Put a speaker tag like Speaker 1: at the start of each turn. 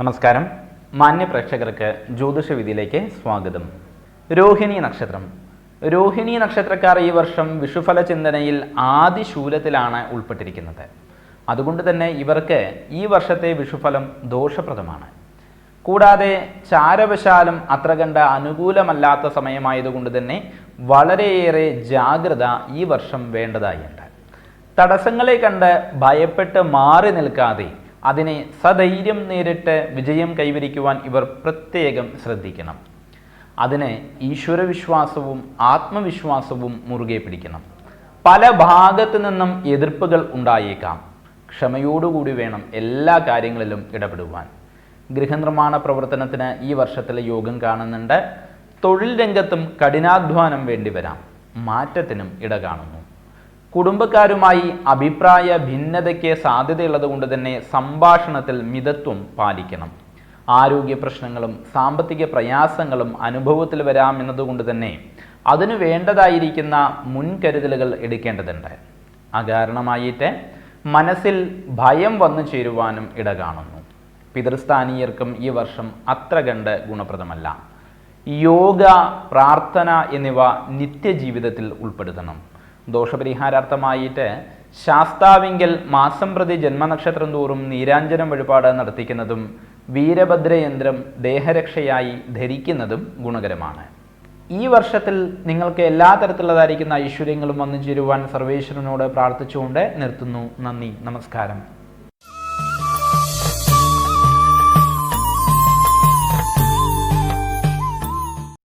Speaker 1: നമസ്കാരം. മാന്യ പ്രേക്ഷകർക്ക് ജ്യോതിഷ വിധിയിലേക്ക് സ്വാഗതം. രോഹിണി നക്ഷത്രം. രോഹിണി നക്ഷത്രക്കാർ ഈ വർഷം വിഷുഫല ചിന്തനയിൽ ആദിശൂലത്തിലാണ് ഉൾപ്പെട്ടിരിക്കുന്നത്. അതുകൊണ്ട് തന്നെ ഇവർക്ക് ഈ വർഷത്തെ വിഷുഫലം ദോഷപ്രദമാണ്. കൂടാതെ ചാരവശാലും അത്ര കണ്ട അനുകൂലമല്ലാത്ത സമയമായതുകൊണ്ട് തന്നെ വളരെയേറെ ജാഗ്രത ഈ വർഷം വേണ്ടതായുണ്ട്. തടസ്സങ്ങളെ കണ്ട് ഭയപ്പെട്ട് മാറി നിൽക്കാതെ അതിനെ സധൈര്യം നേരിട്ട് വിജയം കൈവരിക്കുവാൻ ഇവർ പ്രത്യേകം ശ്രദ്ധിക്കണം. അതിന് ഈശ്വരവിശ്വാസവും ആത്മവിശ്വാസവും മുറുകെ പിടിക്കണം. പല ഭാഗത്തു നിന്നും എതിർപ്പുകൾ ഉണ്ടായേക്കാം. ക്ഷമയോടുകൂടി വേണം എല്ലാ കാര്യങ്ങളിലും ഇടപെടുവാൻ. ഗൃഹനിർമ്മാണ പ്രവർത്തനത്തിന് ഈ വർഷത്തിലെ യോഗം കാണുന്നുണ്ട്. തൊഴിൽ രംഗത്തും കഠിനാധ്വാനം വേണ്ടിവരാം മാറ്റത്തിനും ഇട കാണുന്നു. കുടുംബക്കാരുമായി അഭിപ്രായ ഭിന്നതയ്ക്ക് സാധ്യതയുള്ളത് കൊണ്ട് തന്നെ സംഭാഷണത്തിൽ മിതത്വം പാലിക്കണം. ആരോഗ്യ പ്രശ്നങ്ങളും സാമ്പത്തിക പ്രയാസങ്ങളും അനുഭവത്തിൽ വരാമെന്നതുകൊണ്ട് തന്നെ അതിനു വേണ്ടതായിരിക്കുന്ന മുൻകരുതലുകൾ എടുക്കേണ്ടതുണ്ട്. അകാരണമായിട്ട് മനസ്സിൽ ഭയം വന്നു ചേരുവാനും ഇട കാണുന്നു. പിതൃസ്ഥാനീയർക്കും ഈ വർഷം അത്ര കണ്ട് ഗുണപ്രദമല്ല. യോഗ പ്രാർത്ഥന എന്നിവ നിത്യജീവിതത്തിൽ ഉൾപ്പെടുത്തണം. ദോഷപരിഹാരാർത്ഥമായിട്ട് ശാസ്താവിങ്കൽ മാസം പ്രതി ജന്മനക്ഷത്രം തോറും നീരാഞ്ജനം വഴിപാട് നടത്തിക്കുന്നതും വീരഭദ്രയന്ത്രം ദേഹരക്ഷയായി ധരിക്കുന്നതും ഗുണകരമാണ്. ഈ വർഷത്തിൽ നിങ്ങൾക്ക് എല്ലാ തരത്തിലുള്ളതായിരിക്കുന്ന ഐശ്വര്യങ്ങളും വന്നു ചേരുവാൻ സർവേശ്വരനോട് പ്രാർത്ഥിച്ചുകൊണ്ട് നിർത്തുന്നു. നന്ദി. നമസ്കാരം.